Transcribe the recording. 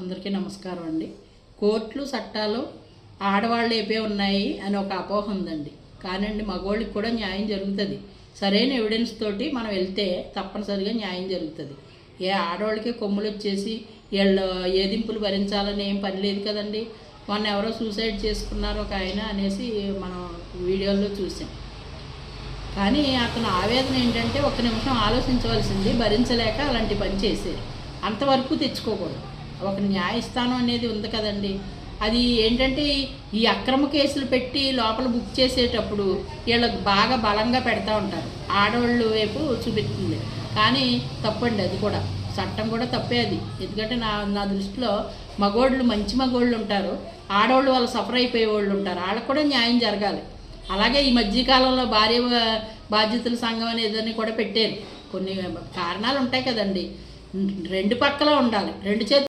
అందరికీ నమస్కారం అండి. కోర్టులు చట్టాలు ఆడవాళ్ళు ఏపే ఉన్నాయి అని ఒక అపోహ ఉందండి. కానండి మగవాళ్ళకి కూడా న్యాయం జరుగుతుంది. సరైన ఎవిడెన్స్ తోటి మనం వెళ్తే తప్పనిసరిగా న్యాయం జరుగుతుంది. ఏ ఆడవాళ్ళకి కొమ్ములు వచ్చేసి వీళ్ళు ఏదింపులు భరించాలని ఏం పని లేదు కదండి. మొన్న ఎవరో సూసైడ్ చేసుకున్నారు ఒక ఆయన అనేసి మనం వీడియోల్లో చూసాం. కానీ అతను ఆవేదన ఏంటంటే ఒక నిమిషం ఆలోచించవలసింది భరించలేక అలాంటి పని చేసేది అంతవరకు తెచ్చుకోకూడదు. ఒక న్యాయస్థానం అనేది ఉంది కదండి. అది ఏంటంటే ఈ అక్రమ కేసులు పెట్టి లోపల బుక్ చేసేటప్పుడు వీళ్ళకి బాగా బలంగా పెడతా ఉంటారు. ఆడవాళ్ళు వైపు చూపిస్తుంది. కానీ తప్పండి అది కూడా. చట్టం కూడా తప్పే అది. ఎందుకంటే నా నా దృష్టిలో మగోళ్ళు మంచి మగోళ్ళు ఉంటారు. ఆడవాళ్ళు వాళ్ళు సఫర్ అయిపోయే వాళ్ళు ఉంటారు. వాళ్ళకు కూడా న్యాయం జరగాలి. అలాగే ఈ మధ్యకాలంలో భార్య బాధ్యతల సంఘం అనేదని కూడా పెట్టారు. కొన్ని కారణాలు ఉంటాయి కదండి. రెండు పక్కల ఉండాలి. రెండు చేతులు